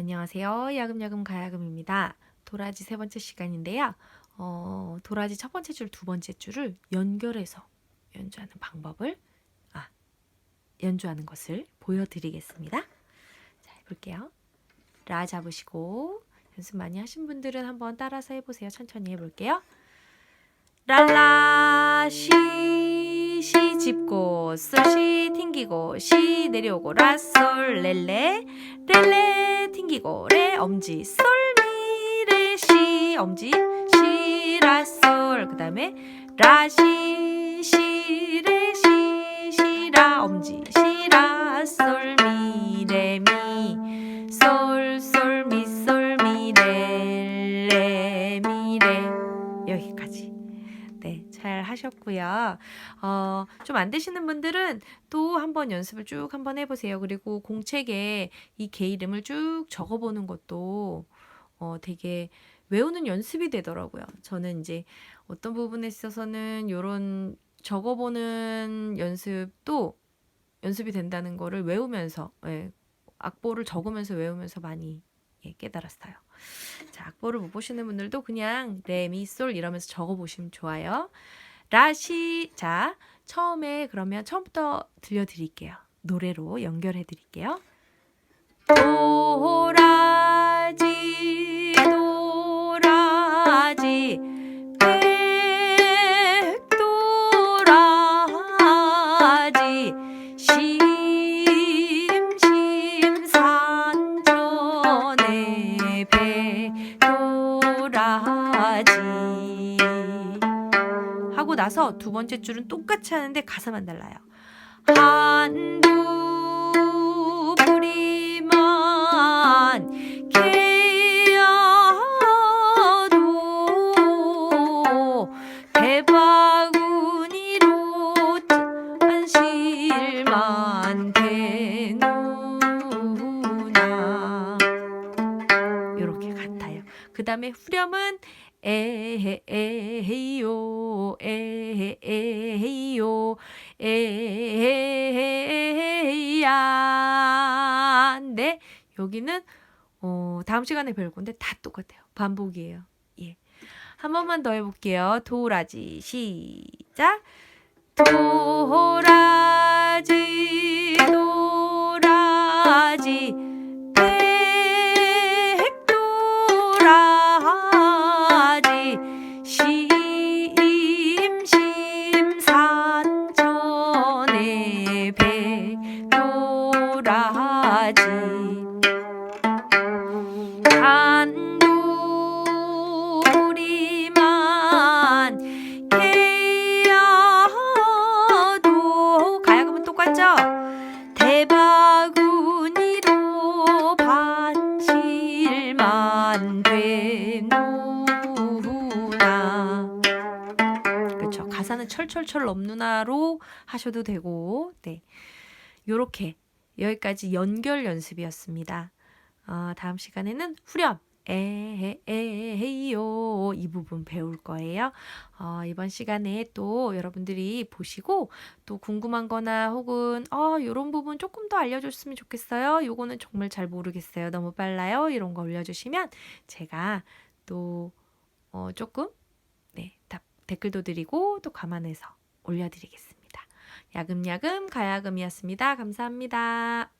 안녕하세요. 야금야금 가야금입니다. 도라지 세 번째 시간인데요. 어, 도라지 첫 번째 줄, 두 번째 줄을 연결해서 연주하는 방법을, 아, 연주하는 것을 보여드리겠습니다. 자, 해볼게요. 라 잡으시고, 연습 많이 하신 분들은 한번 따라서 해보세요. 천천히 해볼게요. 랄라, 시, 시 짚고, 솔, 시 튕기고, 시 내려오고, 라, 솔, 렐레, 렐레 튕기고 레 엄지 솔미레 시. 엄지 시라솔. 그 다음에 라시. 시레 시. 시라. 엄지 시라솔 잘 하셨고요. 어, 좀 안 되시는 분들은 또 한번 연습을 쭉 한번 해보세요. 그리고 공책에 이 개 이름을 쭉 적어보는 것도 어, 되게 외우는 연습이 되더라고요. 저는 이제 어떤 부분에 있어서는 이런 적어보는 연습도 연습이 된다는 거를 외우면서 예, 악보를 적으면서 외우면서 많이 예, 깨달았어요. 자, 악보를 못 보시는 분들도 그냥 레미솔 이러면서 적어 보시면 좋아요. 라시 자, 처음에 그러면 처음부터 들려 드릴게요. 노래로 연결해 드릴게요. 도라지 도라지 심심산천에 나서 두 번째 줄은 똑같이 하는데 가사만 달라요. 한두 뿌리만 개야도 대바구니로 한실만 되누나 요렇게 같아요. 그 다음에 후렴은 에헤에헤요 에헤에헤요 에헤야. 네 여기는 어 다음 시간에 배울 건데 다 똑같아요. 반복이에요. 예 한 번만 더 해볼게요. 도라지 시작. 도 누나 그렇죠. 가사는 철철철 넘누나로 하셔도 되고. 네. 요렇게 여기까지 연결 연습이었습니다. 어, 다음 시간에는 후렴. 이 부분 배울 거예요. 어, 이번 시간에 또 여러분들이 보시고 또 궁금한 거나 혹은 어, 이런 부분 조금 더 알려줬으면 좋겠어요. 요거는 정말 잘 모르겠어요. 너무 빨라요. 이런 거 올려주시면 제가 또 어, 조금 네, 답, 댓글도 드리고 또 감안해서 올려드리겠습니다. 야금야금 가야금이었습니다. 감사합니다.